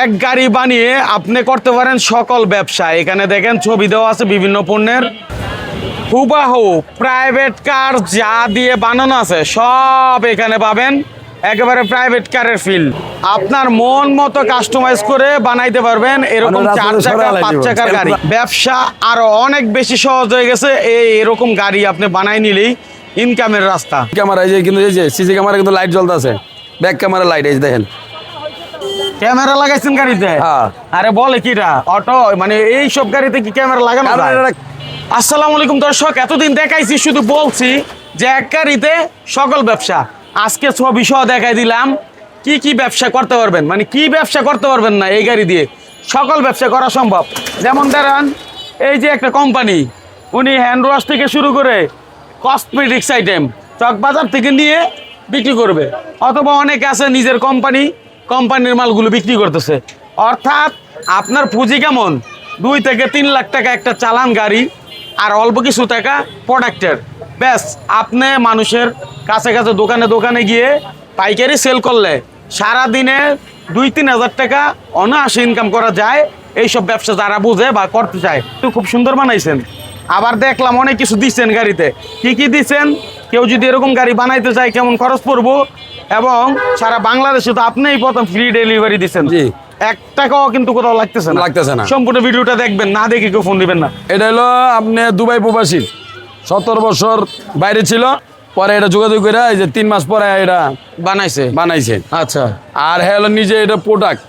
এক গাড়ি বানিয়ে আপনি করতে পারেন সকল ব্যবসা। এখানে দেখেন ছবি দেওয়া আছে বিভিন্ন পণ্যের। হুবাহু প্রাইভেট কার যা দিয়ে বানানো আছে সব এখানে পাবেন। একেবারে প্রাইভেট কারের ফিল আপনার মন মতো কাস্টমাইজ করে বানাইতে পারবেন এরকম চার চাকা পাঁচ চাকার গাড়ি। ব্যবসা আরও অনেক বেশি সহজ হয়ে গেছে এই এরকম গাড়ি আপনি বানাই নিলেই ইনকামের রাস্তা। ক্যামেরা এই যে কিন্তু এই যে সিসি ক্যামেরা কিন্তু লাইট জ্বলতেছে। ব্যাক ক্যামেরা লাইট এই দেখেন। ক্যামেরা লাগাইছেন গাড়িতে? হ্যাঁ। আরে বলে কিরা? অটো? মানে এই সব গাড়িতে কি ক্যামেরা লাগানো আসসালামু আলাইকুম দর্শক এতদিন দেখাইছি শুধু বলছি যে এক গাড়িতে সকল ব্যবসা। আজকে ছবি সহ দেখাই দিলাম কি কি ব্যবসা করতে পারবেন? মানে কি ব্যবসা করতে পারবেন না এই গাড়ি দিয়ে? সকল ব্যবসা করা সম্ভব। যেমন ধরেন এই যে একটা কোম্পানি উনি হ্যান্ড ওয়াশ থেকে শুরু করে কসমেটিক্স আইটেম চক বাজার থেকে নিয়ে বিক্রি করবে। অথবা অনেকে আছে নিজের কোম্পানি কোম্পানির মালগুলো বিক্রি করতেছে। অর্থাৎ আপনার পুঁজি কেমন? দুই থেকে তিন লাখ টাকা একটা চালান গাড়ি আর অল্প কিছু টাকা প্রোডাক্টের। ব্যাস, আপনি মানুষের কাছে কাছে দোকানে দোকানে গিয়ে পাইকারি সেল করলে সারা দিনে দুই তিন হাজার টাকা অনায়াসে ইনকাম করা যায়। এইসব ব্যবসা যারা বুঝে বা করতে চায় তো খুব সুন্দর বানাইছেন। আবার দেখলাম অনেক কিছু দিচ্ছেন গাড়িতে। কি কি দিচ্ছেন? কেউ যদি এরকম গাড়ি বানাইতে চায়, কেমন খরচ পড়ব? এবং সারা বাংলাদেশে তো আপনিই প্রথম ফ্রি ডেলিভারি দিচ্ছেন জি। এক টাকাও কিন্তু কোথাও লাগতেছে না। লাগতেছে না। সম্পূর্ণ ভিডিওটা দেখবেন না দেখে কেউ ফোন দিবেন না। এটা হলো আপনি দুবাই প্রবাসী। সত্তর বছর বাইরে ছিল পরে এটা যোগাযোগ করে এই যে তিন মাস পরে এটা বানাইছে। বানাইছে। আচ্ছা। আর হ্যাঁ হলো নিজে এটা প্রোডাক্ট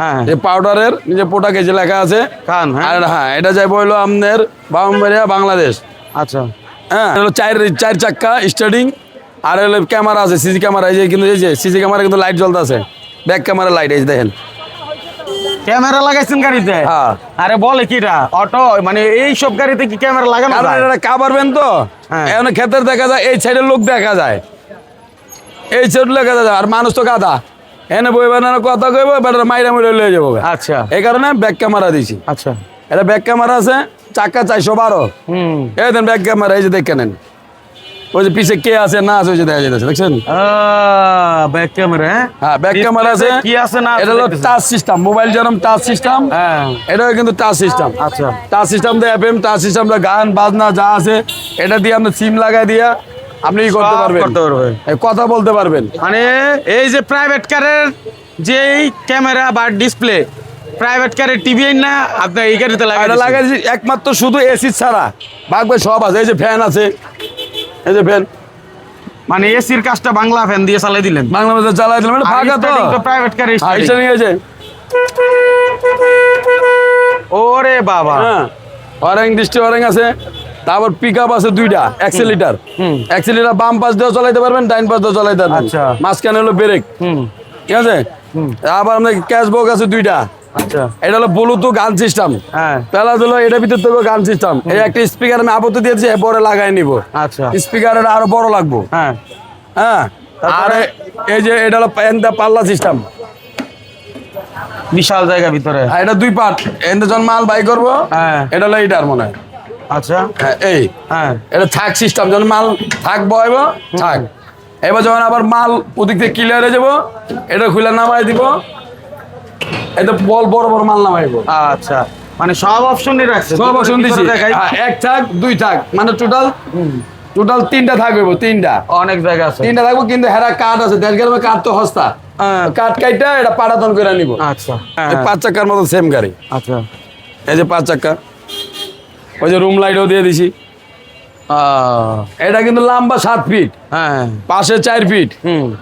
হ্যাঁ এই পাউডারের নিজে প্রোডাক্ট যে লেখা আছে খান হ্যাঁ। আর হ্যাঁ এটা যাইব হলো আপনার বাউম্বাড়িয়া বাংলাদেশ। আচ্ছা। হ্যাঁ হলো চার চার চাক্কা স্টার্টিং আর হলো ক্যামেরা আছে সিসি ক্যামেরা এই যে কিন্তু এই যে সিসি ক্যামেরা কিন্তু লাইট জ্বলতেছে। ব্যাক ক্যামেরা লাইট এই দেখেন। ক্যামেরা লাগাইছেন গাড়িতে? হ্যাঁ। আরে বলে কিরা অটো মানে এই সব গাড়িতে কি ক্যামেরা লাগানো যায়? এটা কাবারবেন তো। হ্যাঁ। এখন ক্ষেতের দেখা যায় এই সাইডের লোক দেখা যায়। এই সাইড দেখা যায় আর মানুষ তো গাদা এনে বই বানানো কথা কইব বেটার মাইরা মুড়ে লয়ে যাব। আচ্ছা। এই কারণে ব্যাক ক্যামেরা দিছি। আচ্ছা। এটা ব্যাক ক্যামেরা আছে চাকা চারশো বারো। হুম। এই দেন ব্যাক ক্যামেরা এই যে দেখে নেন। ওই যে পিছে কে আছে না আছে ওই যে দেখা যাচ্ছে দেখছেন? ব্যাক ক্যামেরা হ্যাঁ? ব্যাক ক্যামেরা আছে। কি আছে না এটা হলো। টাচ সিস্টেম মোবাইল যেরকম টাচ সিস্টেম হ্যাঁ। এটাও কিন্তু টাচ সিস্টেম আচ্ছা। টাচ সিস্টেম দিয়ে এফএম টাচ সিস্টেম গান বাজনা যা আছে এটা দিয়ে আপনি সিম লাগাই দিয়া আপনি করতে পারবেন। করতে পারবেন। কথা বলতে পারবেন। মানে এই যে প্রাইভেট কারের যেই ক্যামেরা বা ডিসপ্লে প্রাইভেট কারের টিভি না আপনার এই গাড়িতে লাগাই এটা লাগাই একমাত্র শুধু এসি ছাড়া। বাকি সব আছে এই যে ফ্যান আছে এই যে ফ্যান। মানে এসির কাজটা বাংলা ফ্যান দিয়ে চালাই দিলেন। বাংলাদেশে চালাই দিলাম এটা ফাঁকা তো। প্রাইভেট আর এটা নিয়ে যে ওরে বাবা। হ্যাঁ অরেঞ্জ দৃষ্টি অরেঞ্জ আছে। তারপর পিক আপ আছে দুইটা অ্যাক্সেলিটার। অ্যাক্সেলিটার বাম পাশ দিয়েও চালাইতে পারবেন ডাইন পাশ দিয়েও চালাইতে পারবেন। আচ্ছা। মাঝখানে হলো ব্রেক ঠিক আছে? আবার আপনার ক্যাশ বক্স আছে দুইটা। আচ্ছা। এটা হলো ব্লুটুথ গান সিস্টেম হ্যাঁ। এটার ভিতর থেকে গান সিস্টেম এই একটা স্পিকার আমি আপত্তি দিয়েছি পরে লাগাই নিব। আচ্ছা। আরও বড় লাগবো। হ্যাঁ। হ্যাঁ। আর এই যে এটা হলো পাল্লা সিস্টেম বিশাল জায়গা ভিতরে। আর এটা দুই পার্ট এনদা যখন মাল বাই করব হ্যাঁ। এটা হলো এইটার মনে হয়। আচ্ছা। হ্যাঁ এই। হ্যাঁ। এটা থাক সিস্টেম যখন মাল থাক বয়ব থাক। এবার যখন আবার মাল ওদিক থেকে ক্লিয়ার হয়ে যাব এটা খুলে নামাই দিব। এটা বল বড় বড় মাল নামাইব। আচ্ছা। মানে সব অপশনই রাখছে। সব অপশন দিছি। হ্যাঁ, এক থাক দুই থাক। মানে টোটাল টোটাল তিনটা থাকবে তিনটা। অনেক জায়গা আছে। তিনটা থাকব কিন্তু হেরা কাঠ আছে। দেড় গ্রামে কাঠ তো হস্তা হ্যাঁ। কাঠ কাইটা এটা পাড়াতন করে নিব। আচ্ছা পাঁচ চাকার মতো সেম গাড়ি। আচ্ছা। এই যে পাঁচ চাকা। ওই যে রুম লাইটও দিয়ে দিছি। এটা কিন্তু লম্বা সাত ফিট হ্যাঁ। পাশে চার ফিট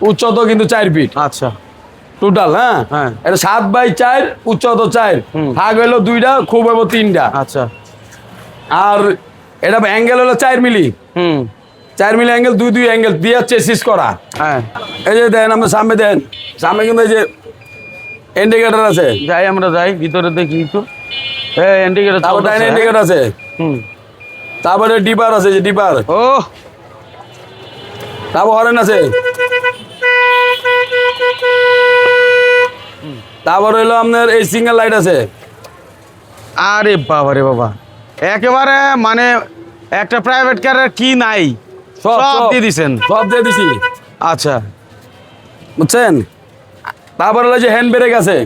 উচ্চতা কিন্তু চার ফিট আচ্ছা। টোটাল হ্যাঁ? হ্যাঁ। এটা সাত বাই চার উচ্চতা চার। ভাগ হইল দুইটা খুব হইব তিনটা। আচ্ছা। আর এটা অ্যাঙ্গেল হলো চার মিলি। হুম। চার মিলি অ্যাঙ্গেল দুই দুই অ্যাঙ্গেল দিয়ে চেসিস করা। হ্যাঁ। এই যে দেন আমরা সামনে দেন। সামনে কিন্তু এই যে ইন্ডিকেটার আছে। যাই আমরা যাই ভিতরে দেখি একটু। এ ইন্ডিকেটর তারপর ডাইন ইন্ডিকেটার আছে। হুম। তারপরে ডিপার আছে যে ডিপার ও। তারপর হরেন আছে। তারপর হইল আপনার এই সিঙ্গেল লাইট আছে। আরে বাবা রে বাবা। একেবারে মানে একটা প্রাইভেট কারের কি নাই? সব দিয়ে দিছেন। সব দিয়ে দিছি। আচ্ছা। বুঝছেন? তারপর হলো যে হ্যান্ড ব্রেক আছে।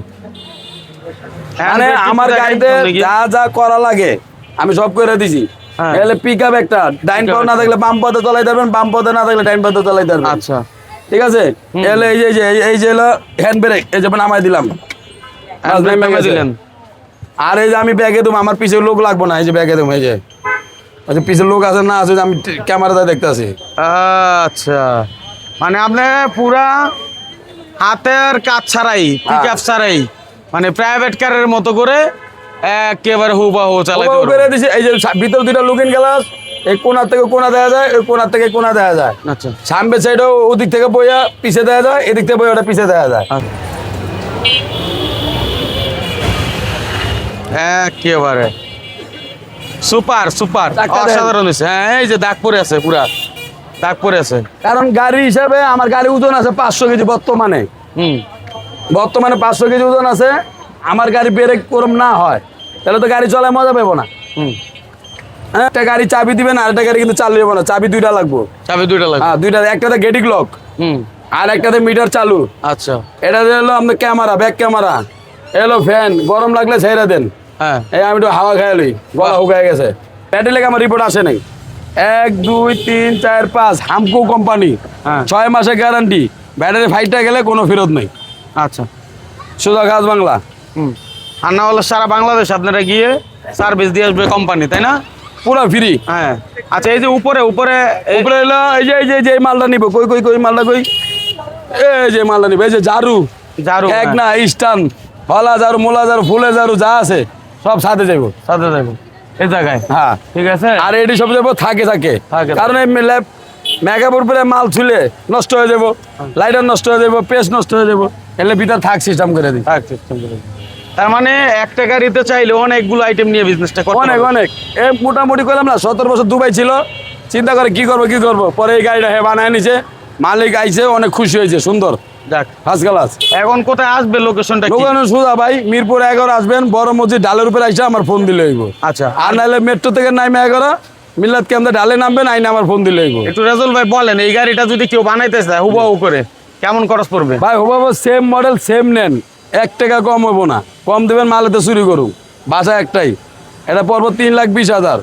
মানে আমার গাড়িতে যা যা করা লাগে আমি সব করে দিছি। হ্যাঁ। পিক আপ একটা ডাইন পাও না থাকলে বাম পথে চলাই পারবেন বাম পথে না থাকলে ডাইন পথে চলাই দেবেন আচ্ছা। ঠিক আছে? এলে এই যে এই যে এই যে হলো হ্যান্ড ব্রেক এই যে নামাই দিলাম। নেমে নামাই। দিলেন। আর এই যে আমি ব্যাগে দেবো আমার পিছের লোক লাগবো না এই যে ব্যাগে দেবো এই যে। পিছের লোক আছে না আছে আমি ক্যামেরাতে দেখতেছি। আচ্ছা। মানে আপনি পুরা হাতের কাজ ছাড়াই পিক আপ ছাড়াই মানে প্রাইভেট কারের মতো করে একেবারে হুবাহু। করে দিছি এই যে ভিতর দুইটা লুকিং গ্লাস এই কোনার থেকে কোনা যায় ওই থেকে কোনা যায়। আচ্ছা। সামনে সাইডও ওদিক থেকে বইয়া পিছে যায় এদিক থেকে বইয়া ওটা পিছে যায়। আচ্ছা। একেবারে। Super super. অসাধারণ হয়েছে হ্যাঁ এই যে দাগ পরে আছে পুরা। দাগ পরে আছে। কারণ গাড়ি হিসাবে আমার গাড়ি ওজন আছে পাঁচশো কেজি বর্তমানে। হুম। বর্তমানে পাঁচশো কেজি ওজন আছে আমার গাড়ি ব্রেক করম না হয় তাহলে তো গাড়ি চলায় মজা পাবো না। হুম। একটা গাড়ি চাবি দিবেন আর একটা গাড়ি কিন্তু চালু যাব না। চাবি দুইটা লাগবো। চাবি দুইটা লাগবে? হ্যাঁ দুইটা একটাতে গেটিং লক হুম। আর একটাতে মিটার চালু। আচ্ছা। এটা হলো আপনার ক্যামেরা ব্যাক ক্যামেরা এলো ফ্যান গরম লাগলে ছেড়ে দেন। হ্যাঁ। এই আমি একটু হাওয়া খাই লই গলা শুকায় গেছে। প্যাটে লেগে আমার রিপোর্ট আসে নাই। এক দুই তিন চার পাঁচ হামকো কোম্পানি হ্যাঁ। ছয় মাসের গ্যারান্টি ব্যাটারি ফাইটটা গেলে কোনো ফেরত নেই। আচ্ছা। সোজা গাছ বাংলা। হুম। আর না হলে সারা বাংলাদেশ আপনারা গিয়ে সার্ভিস দিয়ে আসবে কোম্পানি তাই না? পুরো ফ্রি। হ্যাঁ। আচ্ছা এই যে উপরে উপরে উপরে এলো এই যে এই যে এই যে মালটা নিব। কই কই কই মালটা কই? এই যে মালটা নিব। এই যে ঝাড়ু। ঝাড়ু এক হ্যাঁ, না স্টান হলা ঝাড়ু মোলা ঝাড়ু ফুলে ঝাড়ু যা আছে সব সাথে যাইব। সাথে যাব এই জায়গায়? হ্যাঁ। ঠিক আছে? আর এটি সব যাব থাকে থাকে। থাকে। কারণ এই ল্যাব মেকআপের উপরে মাল ছুলে নষ্ট হয়ে যাব। লাইটার নষ্ট হয়ে যাব পেস্ট নষ্ট হয়ে যাব। এলে ভিতর থাক সিস্টেম করে দিই। থাক system করে দিন। তার মানে একটা গাড়িতে চাইলে অনেকগুলো আইটেম নিয়ে বিজনেসটা করতে অনেক অনেক। এ মোটামুটি করলাম না সতেরো বছর দুবাই ছিল। চিন্তা করে কি করব কি করব? পরে এই গাড়িটা হে বানায় নিছে। মালিক আইছে অনেক খুশি হয়েছে সুন্দর। যাক। ফার্স্ট ক্লাস এখন কোথায় আসবে লোকেশনটা কি? দোকানে সুদা ভাই মিরপুর এগারো আসবেন বড় মসজিদ ডালের উপরে আসে আমার ফোন দিলে হইব। আচ্ছা। আর নাহলে মেট্রো থেকে নামে এগারো মিল্লাত কেমন ডালে নামবেন আইনে আমার ফোন দিলে হইব। একটু রেজল ভাই বলেন এই গাড়িটা যদি কেউ বানাইতে চায় হুবাহু করে কেমন খরচ পড়বে? ভাই হবাব সেম মডেল সেম নেন। এক টাকা কম হব না। কম দেবেন মালেতে চুরি করুন বাসা একটাই। এটা পর্ব তিন লাখ বিশ হাজার।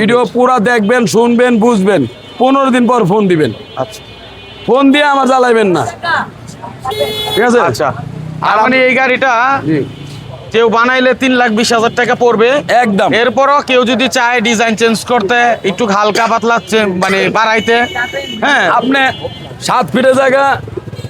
ভিডিও পুরা দেখবেন শুনবেন বুঝবেন। পনেরো দিন পর ফোন দিবেন। আচ্ছা। ফোন দিয়ে আমার জ্বালাইবেন না। ঠিক আছে? আচ্ছা। আর মানে এই গাড়িটা কেউ বানাইলে তিন লাখ বিশ হাজার টাকা পড়বে। একদম। এরপরও কেউ যদি চায় ডিজাইন চেঞ্জ করতে একটু হালকা পাতলা মানে বাড়াইতে হ্যাঁ। আপনি সাত ফিটের জায়গা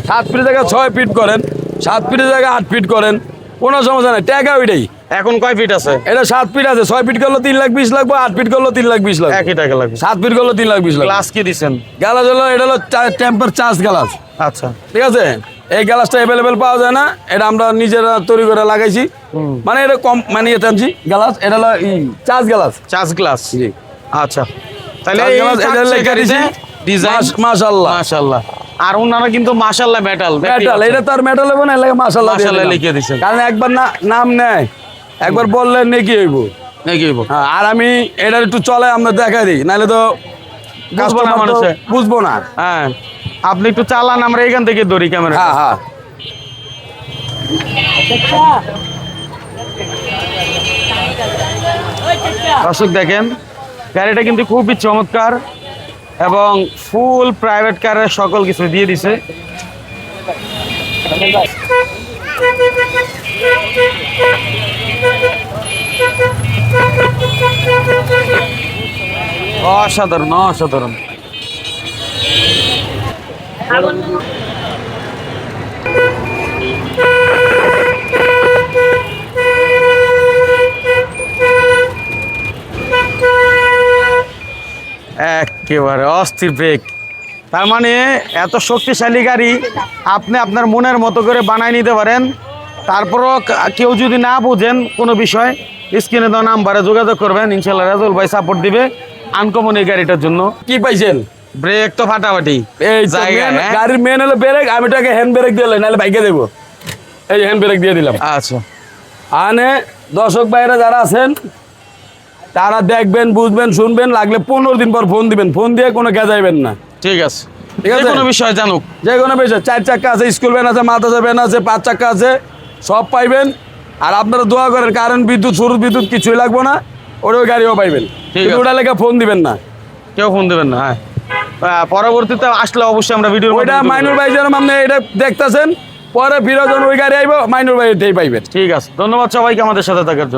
সাত ফিটের জায়গা ছয় ফিট করেন। সাত ফিটের জায়গা আট ফিট করেন কোনো সমস্যা নেই টাকা ওইটাই এখন কয় ফিট আছে? এটা সাত ফিট আছে ছয় ফিট করল তিন লাখ বিশ লাগবে আট ফিট করল তিন লাখ বিশ লাগবে একই টাকা লাগবে। সাত ফিট করল তিন লাখ বিশ লাগবে গ্লাস কি দিছেন? গ্যালাস হলো এটা হলো টেম্পার চার্জ গ্যালাস আচ্ছা। ঠিক আছে? এই গ্যালাসটা অ্যাভেলেবেল পাওয়া যায় না এটা আমরা নিজেরা তৈরি করে লাগাইছি। মানে এটা কম মানে এটা গ্যালাস এটা হলো চার্জ গ্যালাস চার্জ গ্লাস জি। আচ্ছা। তাহলে এটা লেখা দিছি। ডিজাইন মাশাআল্লাহ। মাশাআল্লাহ। আর ওনারা কিন্তু মেটাল মেটাল এটা তো আর মেটাল হবে না লিখে। কারণ একবার না নাম নেয় একবার বললে নেকি হইব। নাকি হইব? হ্যাঁ আর আমি এটা একটু চলে আমরা দেখাই দিই নাহলে তো বুঝব না মানুষে। বুঝব না। হ্যাঁ আপনি একটু চালান আমরা এখান থেকে ধরি ক্যামেরা হ্যাঁ হ্যাঁ। দর্শক দেখেন গাড়িটা কিন্তু খুবই চমৎকার। এবং ফুল প্রাইভেট কারের সকল কিছু দিয়ে দিছে। অসাধারণ অসাধারণ। একেবারে অস্থির ব্রেক। তার মানে এত শক্তিশালী গাড়ি আপনি আপনার মনের মতো করে বানাই নিতে পারেন। তারপরও কেউ যদি না বুঝেন কোনো বিষয় স্ক্রিনে দেওয়া নাম্বারে যোগাযোগ করবেন। ইনশাল্লাহ রাজুল ভাই সাপোর্ট দিবে আনকমন এই গাড়িটার জন্য। কি পাইছেন? ব্রেক তো ফাটাফাটি। এই তো হ্যাঁ? গাড়ির মেন হলো ব্রেক আমি তাকে হ্যান্ড ব্রেক দিলে নাহলে বাইকে দেবো। এই হ্যান্ড ব্রেক দিয়ে দিলাম। আচ্ছা। আনে দর্শক বাইরে যারা আছেন তারা দেখবেন বুঝবেন শুনবেন লাগলে পনেরো দিন পর ফোন দিবেন। ফোন দিয়ে কোনো গেজাইবেন না। ঠিক আছে। ঠিক আছে? কোনো বিষয় জানুক। যে কোনো বিষয় চার চাক্কা আছে স্কুল ভ্যান আছে মাদ্রাসা ভ্যান আছে পাঁচ চাক্কা আছে সব পাইবেন। আর আপনারা দোয়া করেন কারেন্ট বিদ্যুৎ সৌর বিদ্যুৎ কিছুই লাগবো না ওরও গাড়িও পাইবেন। ঠিক কিন্তু আছে। ওটা লেগে ফোন দিবেন না। কেউ ফোন দেবেন না হ্যাঁ। পরবর্তীতে আসলে অবশ্যই আমরা ভিডিও ওইটা মাইনুর ভাই যেন আপনি এটা দেখতেছেন পরে ফিরে যখন ওই গাড়ি আইব মাইনুর ভাই এটাই পাইবেন ঠিক আছে। ধন্যবাদ সবাইকে আমাদের সাথে থাকার জন্য।